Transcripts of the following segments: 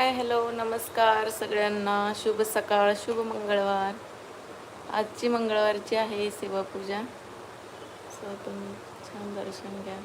Hi hello नमस्कार सगळ्यांना. शुभ सकाळ शुभ मंगळवार. आजची मंगळवारची आहे शिवपूजा सो तुम्ही छान दर्शन घ्या.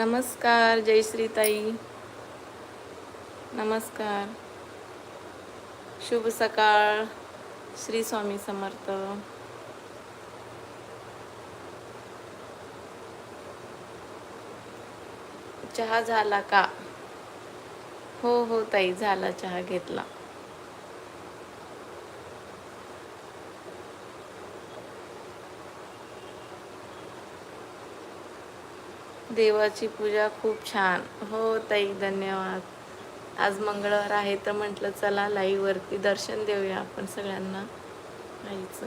नमस्कार जयश्रीताई ताई नमस्कार. शुभ सकाळ श्री स्वामी समर्थ. चहा झाला का? हो हो ताई झाला चहा घेतला. देवाची पूजा खूप छान. हो ताई धन्यवाद. आज मंगळवार आहे तर म्हटलं चला लाईववरती दर्शन देऊया आपण सगळ्यांना. आईचं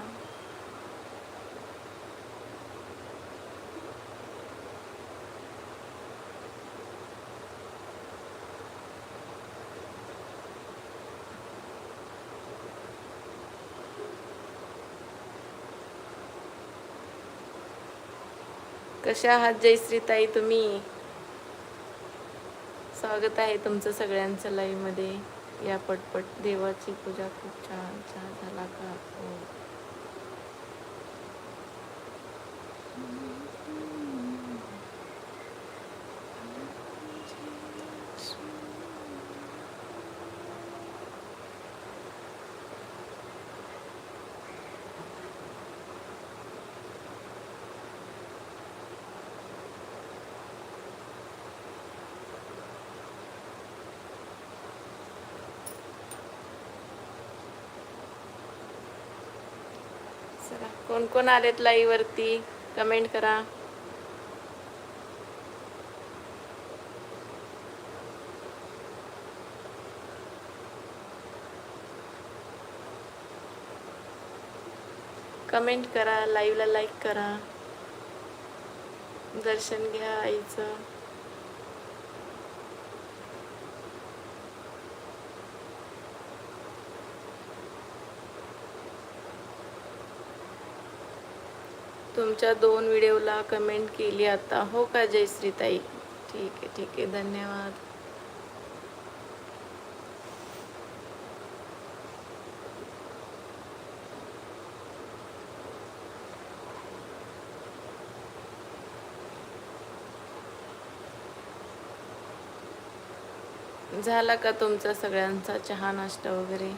कशा आहात जयश्रीताई तुम्ही? स्वागत आहे तुमचं सगळ्यांचं लाईव्ह या पटपट देवाची पूजा खूप छान छान झाला का? हो. चला कोण कोण आलेत लाईव्ह वरती कमेंट करा. कमेंट करा लाईव्हला लाईक करा. दर्शन घ्या आईचं. तुमच्या दोन व्हिडिओला कमेंट केली आता. हो का जयश्रीताई? ठीक आहे ठीक आहे. धन्यवाद. झाला का तुमचा सगळ्यांचा चहा नाश्ता वगैरे?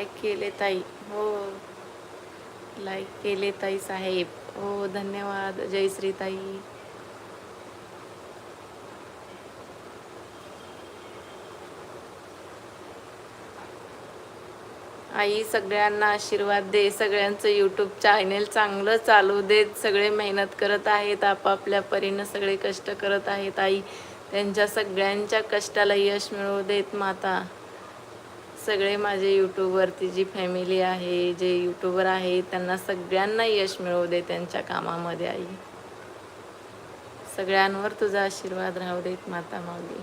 लाईक केले ताई. हो. लाईक केले ताई साहेब. हो धन्यवाद. जयश्री ताई आई सगळ्यांना आशीर्वाद दे. सगळ्यांचं यूट्यूब चॅनेल चांगलं चालू देत सगळे मेहनत करत आहेत. आपापल्या परीनं सगळे कष्ट करत आहेत. आई त्यांच्या सगळ्यांच्या कष्टाला यश मिळवू देत माता. सगळे माझे यूट्यूबवरती जी फॅमिली आहे जे यूट्यूबर आहे त्यांना सगळ्यांना यश मिळवू दे त्यांच्या कामामध्ये आई. सगळ्यांवर तुझा आशीर्वाद राहू देत माता माऊली.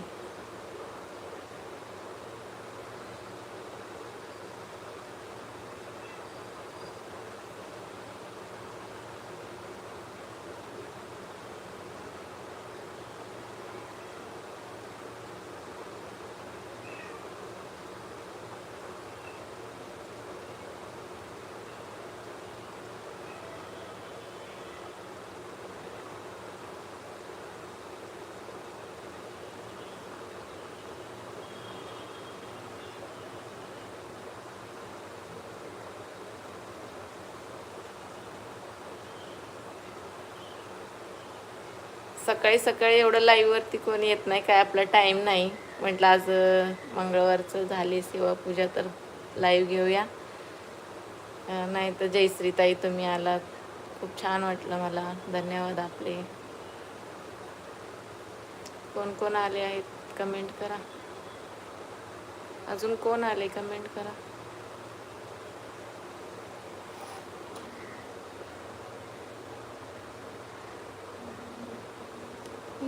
सकाळी सकाळी एवढं लाईववरती कोणी येत नाही काय आपला टाईम नाही. म्हटलं आज मंगळवारचं झाली सेवा पूजा तर लाईव्ह घेऊया. नाही तर जयश्रीताई तुम्ही आलात. खूप छान वाटलं मला. धन्यवाद आपले. कोण कोण आले आहेत? कमेंट करा. अजून कोण आले? कमेंट करा.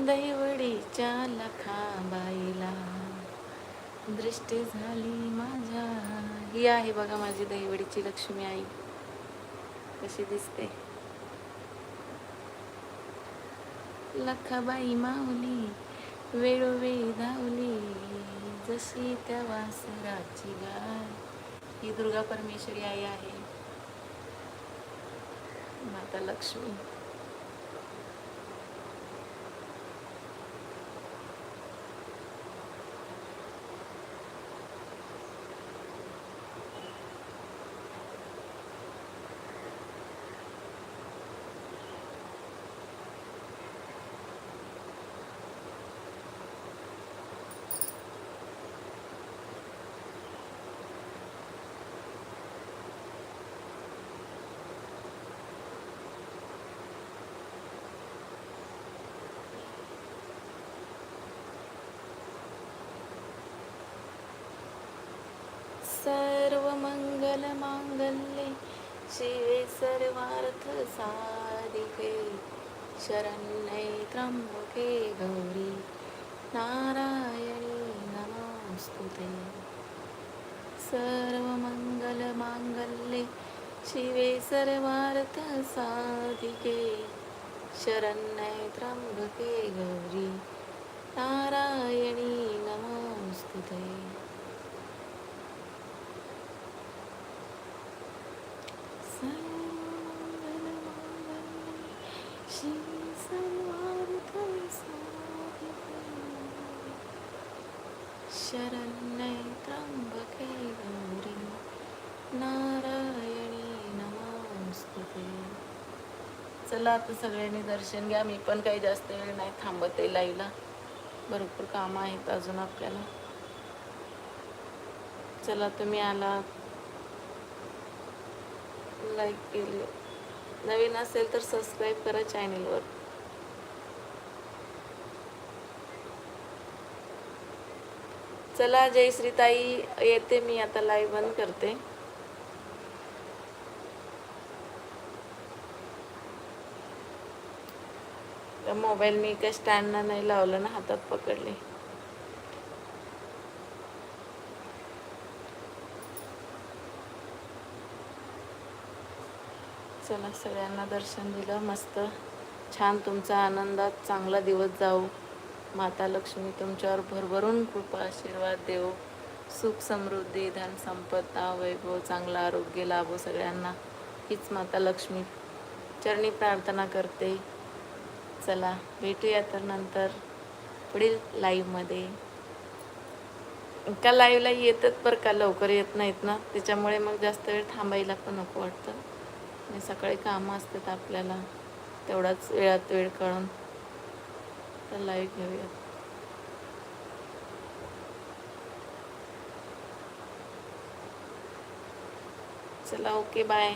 दैवडीच्या लखाबाईला. दृष्टी झाली माझ्या. ही आहे बघा माझी दहीवडीची लक्ष्मी आई. कशी दिसते. लखाबाई माऊली वेळोवेळी धावली. जशी त्या वासराची गाय. ही दुर्गा परमेश्वरी आई आहे. माता लक्ष्मी. सर्व मंगल मांगल्ये शिवे सर्वार्थ साधिके शरण्ये त्र्यंबके गौरी नारायणी नमोस्तुते सर्व मंगल मांगल्ये शिवे सर्वार्थ साधिके शरण्ये त्र्यंबके गौरी नारायणी नमोस्तुते शरण्यै त्र्यंबके गौरी नारायणी नमोस्तुते. चला आता सगळ्यांनी दर्शन घ्या. मी पण काही जास्त वेळ नाही थांबत आहे लाईला. भरपूर कामं आहेत अजून आपल्याला. चला तुम्ही आला. लाईक केली. नवीन असेल तर सबस्क्राईब करा चॅनेलवर चला जयश्रीताई येते मी आता लाईव्ह बंद करते. मोबाईल मी काय स्टँडला नाही लावलं ना हातात पकडले. चला सगळ्यांना दर्शन दिलं मस्त. छान तुमचा आनंदात चांगला दिवस जाऊ माता लक्ष्मी तुमच्यावर भरभरून कृपा आशीर्वाद देव सुख समृद्धी धन संपत्ता वैभव चांगलं आरोग्य लाभो सगळ्यांना. हीच माता लक्ष्मी. चरणी प्रार्थना करते. चला भेटूया तर नंतर पुढील लाईव्हमध्ये का लाईव्हला येतात बरं का? लवकर येत नाहीत ना? त्याच्यामुळे मग जास्त वेळ थांबायला पण नको वाटतं. आणि सकाळी कामं असतात आपल्याला. तेवढाच वेळात वेळ कळून तर लाईव्ह घेऊया. चला ओके बाय